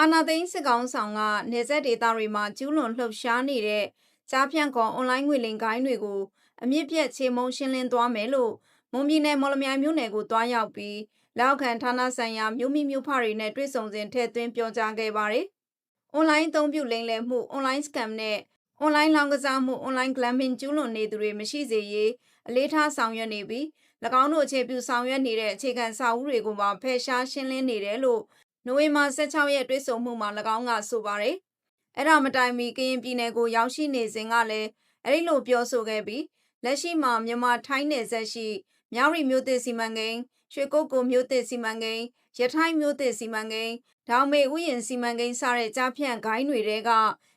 အာနာသိန်းစစ်ကောင်ဆောင်ကနေဆက်ဒေသတွေမှာကျူးလွန်လှုပ်ရှားနေတဲ့ကြားဖြန့်ကောင်အွန်လိုင်းငွေလိမ်ကိုင်းတွေကိုအမြင့်ပြတ်ချေမှုန်းရှင်းလင်းသွားမယ်လို့မွန်ပြည်နယ်မော်လမြိုင်မြို့နယ်ကိုတွားရောက်ပြီးလောက်ခံဌာနဆိုင်ရာမြို့မိမြို့ဖတွေနဲ့တွေ့ဆုံစဉ်ထည့်သွင်းပြောကြားခဲ့ပါတယ်။အွန်လိုင်းအသုံးပြုလိမ်လည်မှုအွန်လိုင်းစကမ်နဲ့အွန်လိုင်းလောင်းကစားမှုအွန်လိုင်းဂလမ်မင်ကျူးလွန်နေသူတွေမရှိစေရေးအလေးထားဆောင်ရွက်နေပြီး၎င်းတို့အခြေပြုဆောင်ရွက်နေတဲ့အခြေခံစာအုပ်တွေကိုပါဖယ်ရှားရှင်းလင်းနေတယ်လို့ နိုဝင်ဘာ16ရက်တွေ့ဆုံမှုမှာ၎င်းကဆိုပါတယ်။အဲ့ဒါမတိုင်မီကရင်ပြည်နယ်ကိုရောက်ရှိနေစဉ်ကလည်းအဲ့ဒီလိုပြောဆိုခဲ့ပြီးလက်ရှိမှာမြန်မာထိုင်းနယ်စပ်ရှိမြောက်ရီမြို့သစ်စီမံကိန်းရွှေကုတ်ကိုမြို့သစ်စီမံကိန်းရထိုင်းမြို့သစ်စီမံကိန်းဒေါင်မေဥယျင်စီမံကိန်းစတဲ့ကြားဖြန့်ဂိုင်းတွေတဲက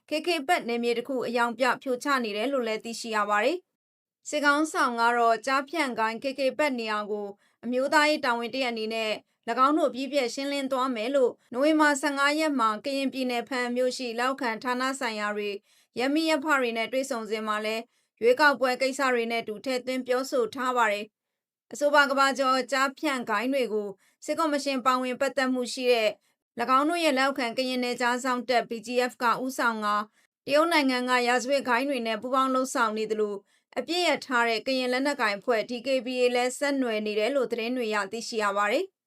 KK ပတ်နေမြေတစ်ခုအယောင်ပြဖြိုချနေတယ်လို့လည်းသိရှိရပါတယ်။စစ်ကောင်းဆောင်ကတော့ကြားဖြန့်ဂိုင်း KK ပတ်နေရာကိုအမျိုးသားရေးတာဝန်တရက်အနေနဲ့၎ င်းတို့ပြည်ပြည့်ရှင်းလင်းသွားမယ်လို့နိုဝင်ဘာ15ရက်မှာကရင်ပြည်နယ်ဖန်မြို့ရှိလောက်ခံဌာနဆိုင်ရာတွေရမီရဖတွေနဲ့တွေ့ဆုံစဉ်မှာလဲရွေးကောက်ပွဲကိစ္စတွေနဲ့တူထည့်သွင်းပြောဆိုထားပါတယ်။အဆိုပါကဘာကျော်ကြားဖြန့်ဂိုင်းတွေကိုစစ်ကော်မရှင်ပါဝင်ပတ်သက်မှုရှိတဲ့၎င်းတို့ရဲ့လောက်ခံကရင်နယ်ကြားဆောင်တက် BGF ကဥဆောင်ကတရုတ်နိုင်ငံကရာဇဝတ်ဂိုင်းတွေနဲ့ပူးပေါင်းလှုပ်ဆောင်နေတယ်လို့အပြည့်ရထားတဲ့ကရင်လက်နက်ကိုင်ဖွဲ့ DKBA လဲဆက်နွယ်နေတယ်လို့သတင်းတွေရသိရှိရပါတယ်။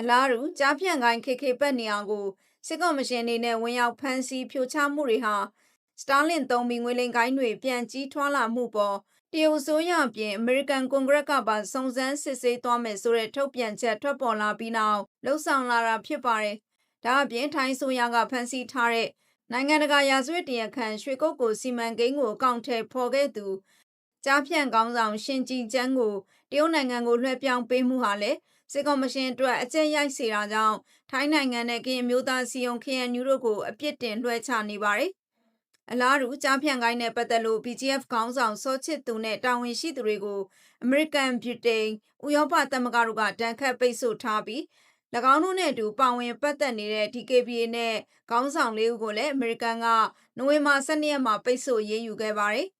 အလားတူကြားဖြန့်ဂိုင်း KK ပတ်နေအောင်ကိုစစ်ကော်မရှင်အနေနဲ့ဝင်ရောက်ဖမ်းဆီးဖြိုချမှုတွေဟာစတာလင်သုံးပြီးငွေလိမ်ကိုင်းတွေပြန်ကြီးထွားလာမှုပေါ်တရုတ်ဆိုရပြင်အမေရိကန်ကွန်ဂရက်ကပါစုံစမ်းစစ်ဆေးသွားမယ်ဆိုတဲ့ထုတ်ပြန်ချက်ထွက်ပေါ်လာပြီးနောက်လှုပ်ဆောင်လာတာဖြစ်ပါတယ်။ဒါအပြင်ထိုင်းဆိုရကဖမ်းဆီးထားတဲ့နိုင်ငံတကာရာဇဝတ်တရားခံရွှေကုတ်ကိုစီမံကိန်းကိုအကောင့်ထဲဖော်ခဲ့သူကြားဖြန့်ကောင်းဆောင်ရှင်ကြည်ကျန်းကိုတရုတ်နိုင်ငံကိုလွှဲပြောင်းပေးမှုဟာလည်း စစ်ကော်မရှင်အတွက်အကျဉ်းရိုက်စေတာကြောင့်ထိုင်းနိုင်ငံနဲ့ကရင်မျိုးသားစီယုံ KNU တို့ကိုအပြစ်တင်လွှဲချနေပါတယ်။အလားတူကြားဖြန့်ကိုင်းနဲ့ပတ်သက်လို့ BGF ခေါင်းဆောင်စောချစ်သူနဲ့တာဝန်ရှိသူတွေကိုအမေရိကန်ဗြိတိန်ဥရောပသမဂ္ဂတို့ကတန်ခတ်ပိတ်ဆို့ထားပြီး၎င်းတို့နဲ့အတူပါဝင်ပတ်သက်နေတဲ့ DKBA နဲ့ခေါင်းဆောင်လေးဦးကိုလည်းအမေရိကန်ကနိုဝင်ဘာ12ရက်မှာပိတ်ဆို့ရေးယူခဲ့ပါတယ်။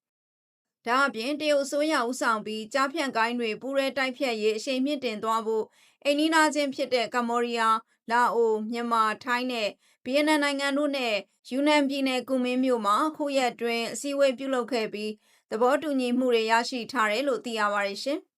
ဒါအပြင်တရုတ်အစိုးရဦးဆောင်ပြီးကြားဖြန့်ကိုင်းတွေပူးရဲတိုက်ဖြတ်ရေးအရှိန်မြင့်တင်သွားဖို့အိန္ဒိနာချင်းဖြစ်တဲ့ကမ္ဘောဒီးယား၊လာအို၊မြန်မာ၊ထိုင်းနဲ့ဗီယက်နမ်နိုင်ငံတို့နဲ့ယူနန်ပြည်နယ်ကူမင်းမြို့မှာခုရက်တွင်အစည်းအဝေးပြုလုပ်ခဲ့ပြီးသဘောတူညီမှုတွေရရှိထားတယ်လို့သိရပါတယ်ရှင်။